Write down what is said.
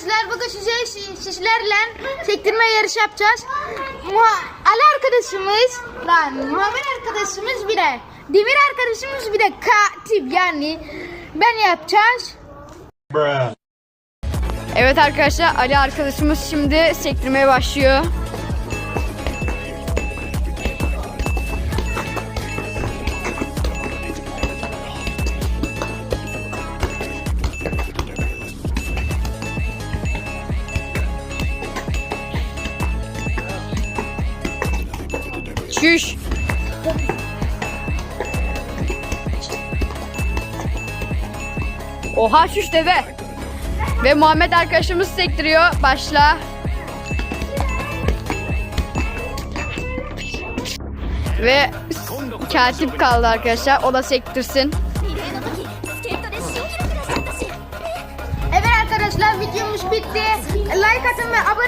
arkadaşlar bugün size sizlerle sektirme yarışı yapacağız. Muha- Ali arkadaşımız, lan Muhammed arkadaşımız bir de Demir arkadaşımız bir de katip yani ben yapacağız. Evet arkadaşlar Ali arkadaşımız şimdi sektirmeye başlıyor. Şüş. Oha şüş deve. Ve Muhammed arkadaşımız sektiriyor. Başla. Ve katip kaldı arkadaşlar. O da sektirsin. Evet arkadaşlar videomuz bitti. Like atın ve abone